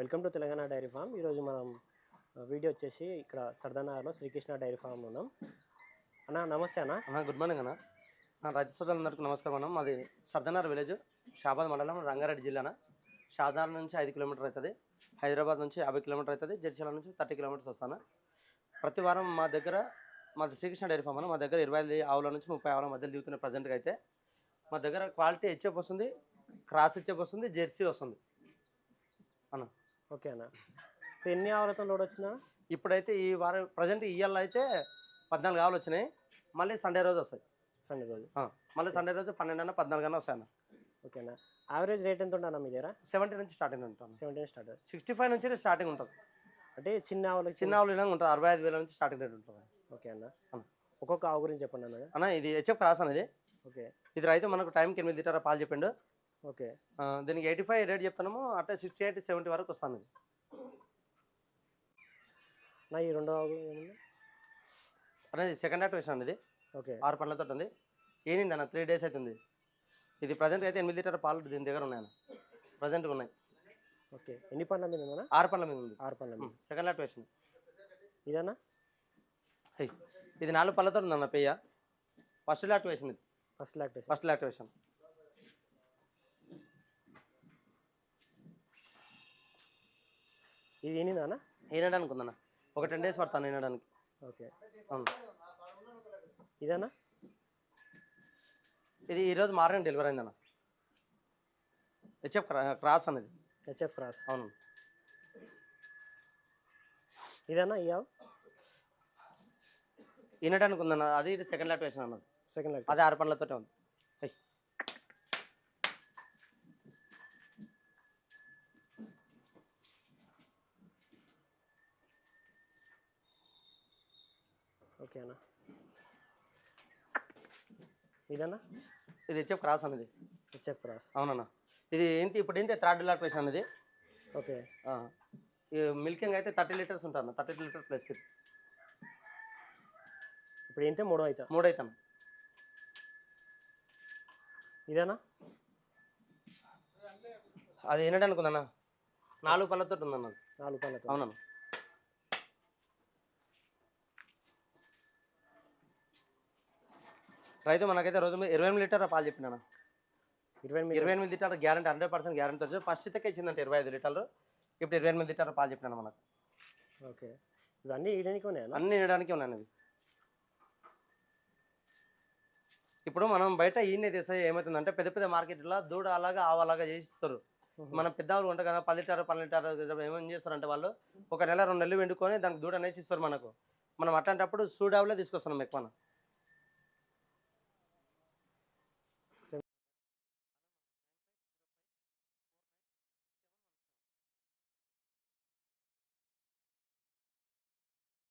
Welcome to Telangana dairy farm. ఈరోజు మనం video వచ్చేసి ఇక్కడ సర్దానగర్లో శ్రీకృష్ణ డైరీ ఫామ్ ఉన్నాం. అన్న నమస్తే అన్న. అన్న గుడ్ మార్నింగ్ అన్న. నా రైతు సోదరులందరికీ నమస్కారం అన్న. మాది సర్దనార్ విలేజ్ షాబాద్ మండలం రంగారెడ్డి జిల్లాన షాదార్ నుంచి ఐదు కిలోమీటర్ అవుతుంది. హైదరాబాద్ నుంచి యాభై కిలోమీటర్ అవుతుంది. జడ్చల నుంచి థర్టీ కిలోమీటర్స్ వస్తాను ప్రతి వారం మా దగ్గర మాది శ్రీకృష్ణ డైరీ ఫామ్ అన్న. మా దగ్గర ఇరవై ఐదు ఆవుల నుంచి ముప్పై ఆవుల మధ్యలో దిగుతున్న ప్రజెంట్గా అయితే మా దగ్గర క్వాలిటీ హెచ్ఎఫ్ వస్తుంది క్రాస్ హెచ్ఎఫ్ వస్తుంది జెర్సీ వస్తుంది అన్న. ఓకే అన్న ఇప్పుడు ఎన్ని ఆవులతో లోడ్ వచ్చిందా? ఇప్పుడైతే ఈ వారం ప్రజెంట్ ఇవాళ అయితే పద్నాలుగు ఆవులు వచ్చినాయి. మళ్ళీ సండే రోజు వస్తాయి. సండే రోజు. మళ్ళీ సండే రోజు పన్నెండు అన్న పద్నాలుగు అన్న వస్తాయి ఓకే అన్న యావరేజ్ రేట్ ఎంత ఉంటుంది అన్న మీ దగ్గర? సెవెంటీ నుంచి స్టార్టింగ్ ఉంటాను సెవెంటీన్ స్టార్ట్. సిక్స్టీ ఫైవ్ నుంచి స్టార్టింగ్ ఉంటుంది. అంటే చిన్న ఆవులకి చిన్న ఆవులు ఇలా ఉంటుంది. అరవై ఐదు వేల నుంచి స్టార్టింగ్ రేట్ ఉంటుంది. ఓకే అన్న. ఒక్కొక్క ఆవు గురించి చెప్పండి అన్న. అన్న ఇది హెచ్ఎఫ్ క్రాస్ అనేది ఓకే. ఇది రైతు మనకు టైంకి ఎనిమిది లీటర్ పాలు చెప్పిండు. ఓకే. దీనికి ఎయిటీ ఫైవ్ రేట్ చెప్తాము అట్టే సిక్స్టీ ఎయిట్ సెవెంటీ వరకు వస్తాను ఇది నా ఈ రెండో ఏముంది? అనేది సెకండ్ యాక్టివేషన్ అనేది ఓకే. ఆరు పండ్లతో ఉంది. ఏనింది అన్న? త్రీ డేస్ అవుతుంది ఇది ప్రజెంట్ అయితే ఎనిమిది లీటర్ పాలు దీని దగ్గర ఉన్నాయి అన్న. ప్రజెంట్గా ఉన్నాయి. ఓకే. ఎన్ని పండ్ల మీద ఉందన్న? ఆరు పండ్ల మీద ఉంది. ఆరు పండ్ల మీద. సెకండ్ యాక్టివేషన్ ఇదన్నా? హై ఇది నాలుగు పళ్ళతో ఉంది అన్న పెయ్య. ఫస్ట్ యాక్టివేషన్ ఇది. ఫస్ట్ లాక్టేషన్ ఫస్ట్ యాక్టివేషన్ ఇది అన్న వినడానికి ఉందన్న ఒక టెన్ డేస్ పడతాను వినడానికి ఓకే. అవును. ఇదన్నా ఇది ఈరోజు మార్నింగ్ డెలివరీ అయిందన్న. హెచ్ఎఫ్ క్రాస్ అనేది హెచ్ఎఫ్ క్రాస్. అవును. ఈ ఆవు? వినడానికి ఉందన్న అది సెకండ్ లాక్టేషన్ అన్నది సెకండ్ లాక్ అదే ఆరు పండ్లతోటే ఉంది. హై ఓకే అన్న ఇదన్నా ఇది హెచ్ఎఫ్ క్రాస్ అనేది హెచ్ఎఫ్ క్రాస్. అవునన్న. ఇది ఏంటి ఇప్పుడు ఏంటి థర్డ్ లాక్టేషన్ అనేది ఓకే. ఆ, ఈ మిల్కింగ్ అయితే థర్టీ లీటర్స్ ఉంటాను థర్టీ లీటర్ ప్లస్ ఇది. ఇప్పుడు ఏంటే మూడో అవుతా మూడు అవుతాను ఇదేనా? అది వినడానికి ఉందన్న నాలుగు పళ్ళతో ఉందన్న. నాలుగు పళ్ళతో. అవునన్న. రైతు మనకైతే రోజు మీద ఇరవై ఎనిమిది లీటర్ పాలు చెప్పినాను? ఇరవై ఎనిమిది ఇరవై ఎనిమిది litre guarantee hundred percent guarantee వచ్చి ఫస్ట్ ఇతకే ఇచ్చిందంటే ఇరవై ఐదు లీటర్లు. ఇప్పుడు ఇరవై ఎనిమిది లీటర్ పాలు చెప్పినాను మనకు? ఓకే. ఇవన్నీ ఈడనికి ఉన్నాయన్న అన్ని వేయడానికి ఉన్నాయి అవి ఇప్పుడు మనం బయట ఈయన తీస్తే ఏమవుతుందంటే పెద్ద పెద్ద మార్కెట్లో దూడ అలాగా ఆవు అలాగా చేసి ఇస్తారు మనం పెద్దవాళ్ళు ఉంటారు కదా పది లీటర్ పన్నెండు లీటర్ ఏమేమి చేస్తారంటే వాళ్ళు ఒక నెల రెండు నెలలు వెండుకొని దానికి దూడ అనేసి ఇస్తారు మనకు. మనం అట్లాంటప్పుడు సూడావులే తీసుకొస్తున్నాం ఎక్కువ